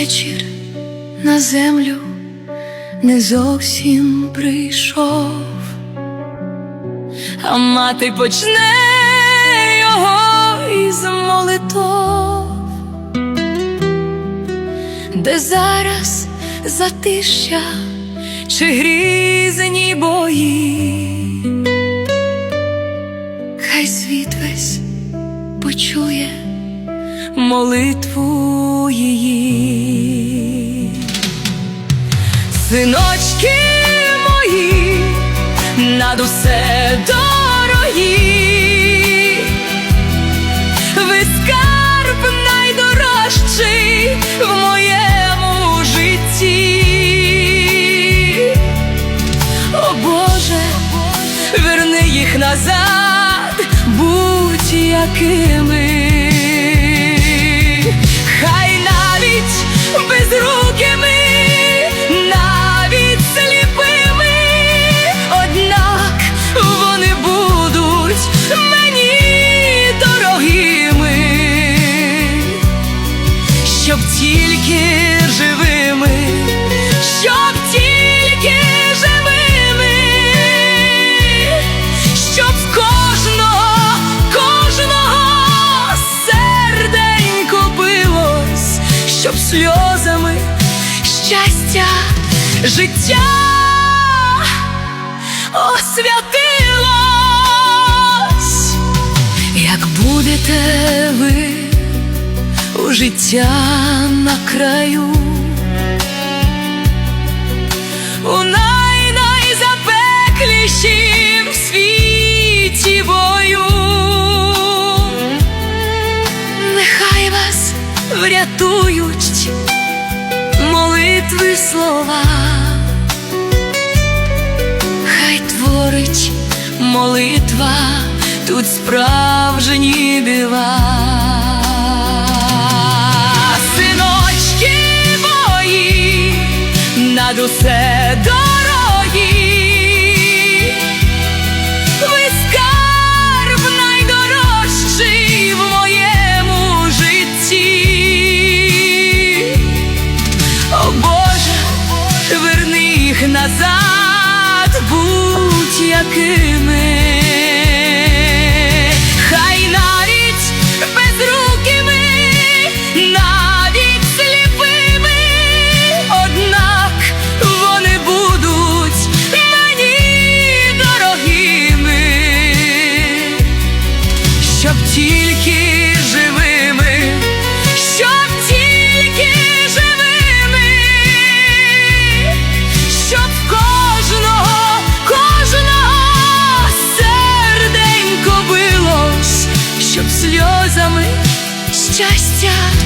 Вечір на землю не зовсім прийшов, а мати почне його із молитов, де зараз затища чи грізні бої, хай світ весь почує молитву її. Синочки мої, над усе дорогі, ви скарб найдорожчий в моєму житті. О Боже, верни їх назад, будь якими. Тільки живими, щоб тільки живими, щоб кожного, кожного серденько билось, щоб сльозами щастя, життя освятилось, як будете ви у життя на краю. У най-найзапеклішім світі бою. Нехай вас врятують молитви слова, хай творить молитва тут справжні дива. Над усе дорогі, ви скарб найдорожчий в моєму житті. О Боже, верни їх назад, будь якими. Щастя,